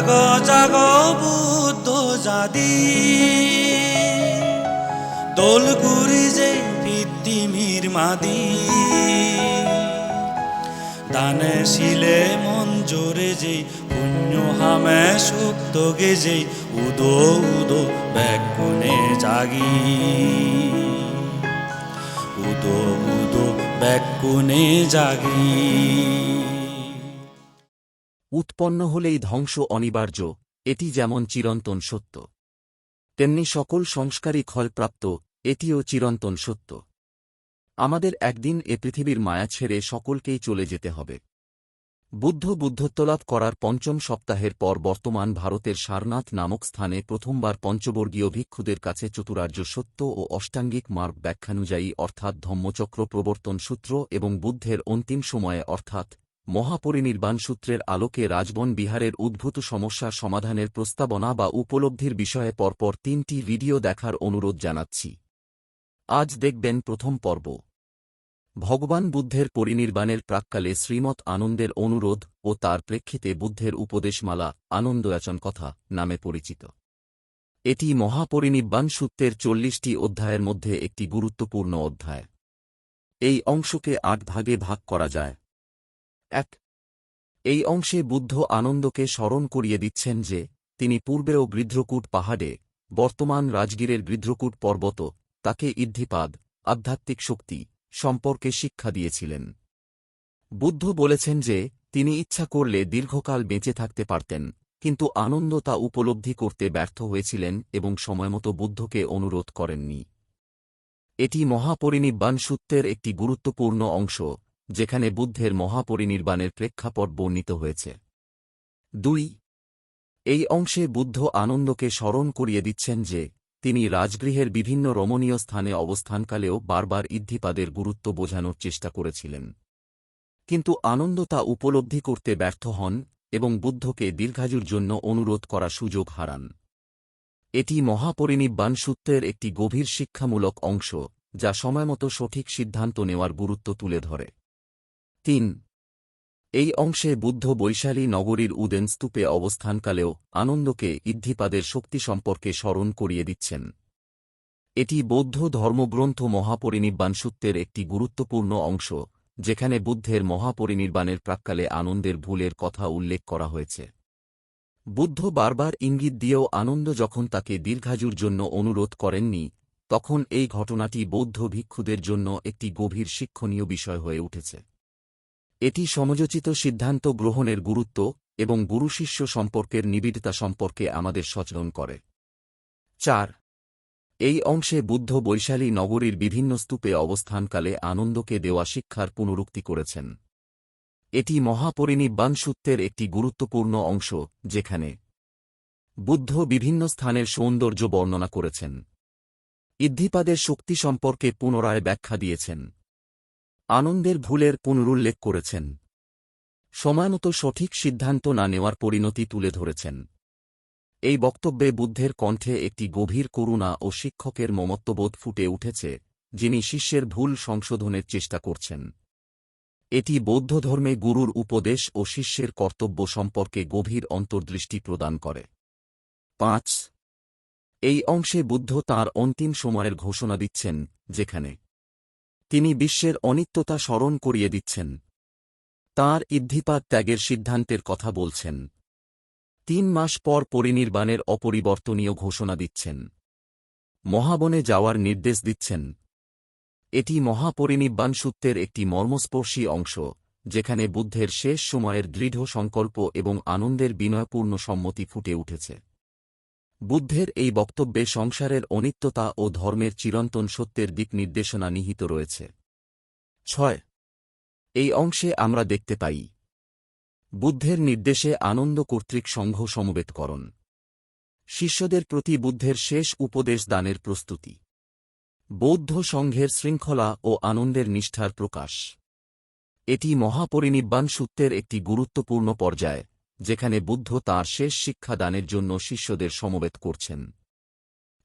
জাগ জাগ বুদ্ধ জাদি দোল গুরি যে পৃথিবীর মাদি। দানে শিলে মন জোরে যে, পুণ্য হামে সুক্ত গে উদো উদো ব্যাকুনে জাগি। উদো উদো ব্যাকুনে জাগি। উৎপন্ন হলেই ধ্বংস অনিবার্য, এটি যেমন চিরন্তন সত্য। তেমনি সকল সংস্কারই ক্ষয়প্রাপ্ত, এটিও চিরন্তন সত্য। আমাদের একদিন এ পৃথিবীর মায়া ছেড়ে সকলকেই চলে যেতে হবে। বুদ্ধ বুদ্ধত্বলাভ করার পঞ্চম সপ্তাহের পর বর্তমান ভারতের সারনাথ নামক স্থানে প্রথমবার পঞ্চবর্গীয় ভিক্ষুদের কাছে চতুরার্য সত্য ও অষ্টাঙ্গিক মার্গ ব্যাখ্যানুযায়ী অর্থাৎ ধম্মচক্র প্রবর্তন সূত্র এবং বুদ্ধের অন্তিম সময়ে অর্থাৎ মহাপরিনির্বাণ সূত্রের আলোকে রাজবন বিহারের উদ্ভূত সমস্যার সমাধানের প্রস্তাবনা বা উপলব্ধির বিষয়ে পরপর তিনটি ভিডিও দেখার অনুরোধ জানাচ্ছি। আজ দেখবেন প্রথম পর্ব। ভগবান বুদ্ধের পরিনির্বাণের প্রাক্কালে শ্রীমৎ আনন্দের অনুরোধ ও তার প্রেক্ষিতে বুদ্ধের উপদেশমালা আনন্দয়াচন কথা নামে পরিচিত। এটি মহাপরিনির্বাণ সূত্রের চল্লিশটি অধ্যায়ের মধ্যে একটি গুরুত্বপূর্ণ অধ্যায়। এই অংশকে আট ভাগে ভাগ করা যায়। এক। এই অংশে বুদ্ধ আনন্দকে স্মরণ করিয়ে দিচ্ছেন যে, তিনি পূর্বেও গৃধ্রকূট পাহাড়ে, বর্তমান রাজগীরের গৃধ্রকূট পর্বত, তাকে ইদ্ধিপাদ, আধ্যাত্মিক শক্তি, সম্পর্কে শিক্ষা দিয়েছিলেন। বুদ্ধ বলেছেন যে, তিনি ইচ্ছা করলে দীর্ঘকাল বেঁচে থাকতে পারতেন, কিন্তু আনন্দ তা উপলব্ধি করতে ব্যর্থ হয়েছিলেন এবং সময়মতো বুদ্ধকে অনুরোধ করেননি। এটি মহাপরিনির্বাণ সূত্রের একটি গুরুত্বপূর্ণ অংশ। যেখানে বুদ্ধের মহাপরিনির্বাণের প্রেক্ষাপট বর্ণিত হয়েছে। দুই, এই অংশে বুদ্ধ আনন্দকে স্মরণ করিয়ে দিচ্ছেন যে, তিনি রাজগৃহের বিভিন্ন রমণীয় স্থানে অবস্থানকালেও বারবার ইদ্ধিপাদের গুরুত্ব বোঝানোর চেষ্টা করেছিলেন। কিন্তু আনন্দ তা উপলব্ধি করতে ব্যর্থ হন এবং বুদ্ধকে দীর্ঘায়ুর জন্য অনুরোধ করা সুযোগ হারান। এটি মহাপরিনির্বাণ সূত্রের একটি গভীর শিক্ষামূলক অংশ, যা সময়মতো সঠিক সিদ্ধান্ত নেওয়ার গুরুত্ব তুলে ধরে। তিন। এই অংশে বুদ্ধ বৈশালী নগরীর উদেন স্তূপে অবস্থানকালেও আনন্দকে ইদ্ধিপাদের শক্তি সম্পর্কে স্মরণ করিয়ে দিচ্ছেন। এটি বৌদ্ধ ধর্মগ্রন্থ মহাপরিনির্বাণ সূত্রের একটি গুরুত্বপূর্ণ অংশ, যেখানে বুদ্ধের মহাপরিনির্বাণের প্রাক্কালে আনন্দের ভুলের কথা উল্লেখ করা হয়েছে। বুদ্ধ বারবার ইঙ্গিত দিয়েও আনন্দ যখন তাকে দীর্ঘাজুর জন্য অনুরোধ করেননি, তখন এই ঘটনাটি বৌদ্ধ ভিক্ষুদের জন্য একটি গভীর শিক্ষণীয় বিষয় হয়ে উঠেছে। এটি সমযোচিত সিদ্ধান্ত গ্রহণের গুরুত্ব এবং গুরু শিষ্য সম্পর্কের নিবিড়তা সম্পর্কে আমাদের সচেতন করে। চার, এই অংশে বুদ্ধ বৈশালী নগরীর বিভিন্ন স্তূপে অবস্থানকালে আনন্দকে দেওয়া শিক্ষার পুনরুক্তি করেছেন। এটি মহাপরিনির্বাণ সূত্রের একটি গুরুত্বপূর্ণ অংশ, যেখানে বুদ্ধ বিভিন্ন স্থানের সৌন্দর্য বর্ণনা করেছেন। ইদ্ধিপাদের শক্তি সম্পর্কে পুনরায় ব্যাখ্যা দিয়েছেন। আনন্দের ভুলের পুনরুল্লেখ করেছেন। সময়মতো সঠিক সিদ্ধান্ত না নেওয়ার পরিণতি তুলে ধরেছেন। এই বক্তব্যে বুদ্ধের কণ্ঠে একটি গভীর করুণা ও শিক্ষকের মমত্ববোধ ফুটে উঠেছে, যিনি শিষ্যের ভুল সংশোধনের চেষ্টা করছেন। এটি বৌদ্ধ ধর্মে গুরুর উপদেশ ও শিষ্যের কর্তব্য সম্পর্কে গভীর অন্তর্দৃষ্টি প্রদান করে। পাঁচ। এই অংশে বুদ্ধ তার অন্তিম সময়ের ঘোষণা দিচ্ছেন, যেখানে তিনি বিশ্বের অনিত্যতা স্মরণ করিয়ে দিচ্ছেন। তাঁর ইদ্ধিপাত ত্যাগের সিদ্ধান্তের কথা বলছেন। তিন মাস পর পরিনির্বাণের অপরিবর্তনীয় ঘোষণা দিচ্ছেন। মহাবনে যাওয়ার নির্দেশ দিচ্ছেন। এটি মহাপরিনির্বাণ সূত্রের একটি মর্মস্পর্শী অংশ, যেখানে বুদ্ধের শেষ সময়ের দৃঢ় সংকল্প এবং আনন্দের বিনয়পূর্ণ সম্মতি ফুটে উঠেছে। বুদ্ধের এই বক্তব্যে সংসারের অনিত্যতা ও ধর্মের চিরন্তন সত্যের দিক নির্দেশনা নিহিত রয়েছে। ছয়, এই অংশে আমরা দেখতে পাই, বুদ্ধের নির্দেশে আনন্দ কর্তৃক সংঘ সমবেতকরণ শিষ্যদের প্রতি বুদ্ধের শেষ উপদেশ দানের প্রস্তুতি। বৌদ্ধ সংঘের শৃঙ্খলা ও আনন্দের নিষ্ঠার প্রকাশ। এটি মহাপরিনির্বাণ সূত্রের একটি গুরুত্বপূর্ণ পর্যায়। যেখানে বুদ্ধ তাঁর শেষ শিক্ষা দানের জন্য শিষ্যদের সমবেত করছেন।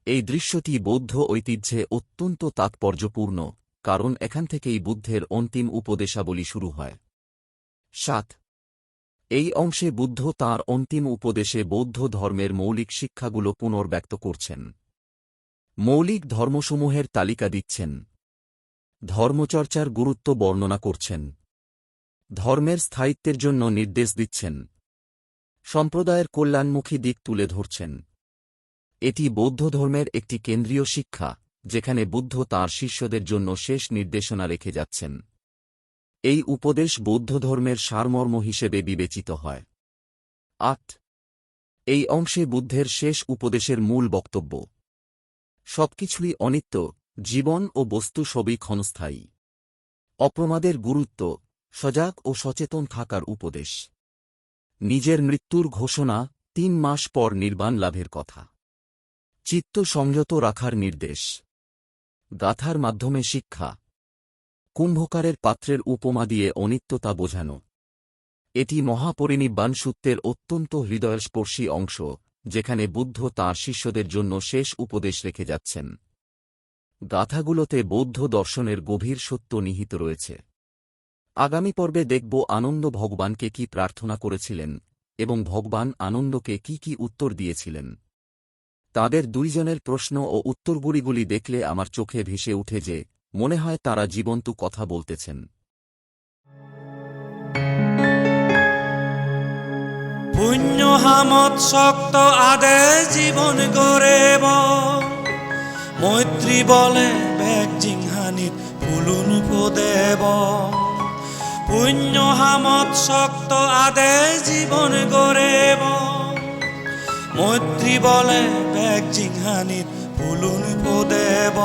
এই দৃশ্যটি বৌদ্ধ ঐতিহ্যে অত্যন্ত তাৎপর্যপূর্ণ, কারণ এখান থেকেই বুদ্ধের অন্তিম উপদেশাবলী শুরু হয়। সাত। এই অংশে বুদ্ধ তার অন্তিম উপদেশে বৌদ্ধ ধর্মের মৌলিক শিক্ষাগুলো পুনর্ব্যক্ত করছেন। মৌলিক ধর্মসমূহের তালিকা দিচ্ছেন। ধর্মচর্চার গুরুত্ব বর্ণনা করছেন। ধর্মের স্থায়িত্বের জন্য নির্দেশ দিচ্ছেন। সম্প্রদায়ের কল্যাণমুখী দিক তুলে ধরছেন। এটি বৌদ্ধ ধর্মের একটি কেন্দ্রীয় শিক্ষা, যেখানে বুদ্ধ তাঁর শিষ্যদের জন্য শেষ নির্দেশনা রেখে যাচ্ছেন। এই উপদেশ বৌদ্ধ ধর্মের সারমর্ম হিসেবে বিবেচিত হয়। আট। এই অংশে বুদ্ধের শেষ উপদেশের মূল বক্তব্য। সবকিছুই অনিত্য, জীবন ও বস্তু সবই ক্ষণস্থায়ী। অপ্রমাদের গুরুত্ব, সজাগ ও সচেতন থাকার উপদেশ। নিজের মৃত্যুর ঘোষণা তিন মাস পর নির্বাণ লাভের কথা। চিত্ত সংযত রাখার নির্দেশ। গাথার মাধ্যমে শিক্ষা। কুম্ভকারের পাত্রের উপমা দিয়ে অনিত্যতা বোঝানো। এটি মহাপরিনিব্বাণ সূত্রের অত্যন্ত হৃদয়স্পর্শী অংশ, যেখানে বুদ্ধ তাঁর শিষ্যদের জন্য শেষ উপদেশ রেখে যাচ্ছেন। গাথাগুলোতে বৌদ্ধ দর্শনের গভীর সত্য নিহিত রয়েছে। আগামী পর্বে দেখব আনন্দ ভগবানকে কি প্রার্থনা করেছিলেন এবং ভগবান আনন্দকে কি কি উত্তর দিয়েছিলেন। তাদের দুইজনের প্রশ্ন ও উত্তরগুলিগুলি দেখলে আমার চোখে ভেসে উঠে যে, মনে হয় তারা জীবন্ত কথা বলতেছেন। পুণ্য হামত শক্ত আদে জীবন গড়েব। মৈত্রী বলে বেগ জিংহানিত ফুলুন দেব পুণ্য হামত শক্ত আদে জীবন গড়েব। মৈত্রী বলে বেগ জিংহানিত ফুলুন দেব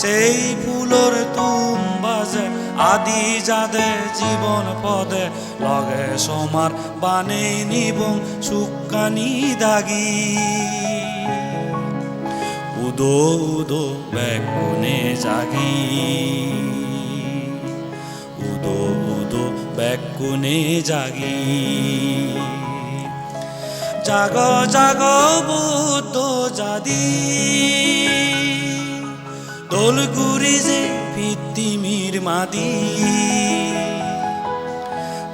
সেই ফুলর তুম বাজে আদি যাদে জীবন পদে লগে সমার বানে নিবং সুকানি দাগি। উদো উদো বেগুনে জাগি। উদো বেগুনে জাগি। জাগ জাগ বুদ্ধ জাদি দোলগুড়ি যে পৃথিবীর মাদি।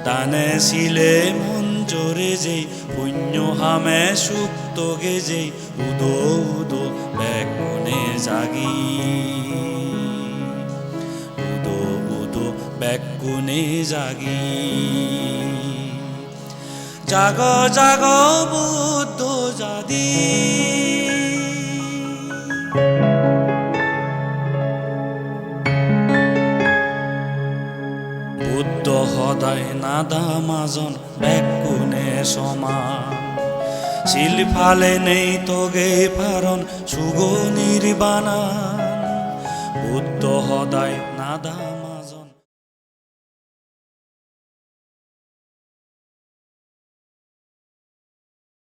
টানে শিলে মন জোরে যেই পুণ্য হামে সুপ্ত গে যেই উদো উদো বেগুনে জাগি। বেগুনে জাগি। জাগ জাগ বুদ্ধ জাদি। বুদ্ধ সদায় নাদা মাজন বেকুনে সমান। শিলফালে নেই তোগে পারন সুগনির বানান বুদ্ধ সদায় নাদা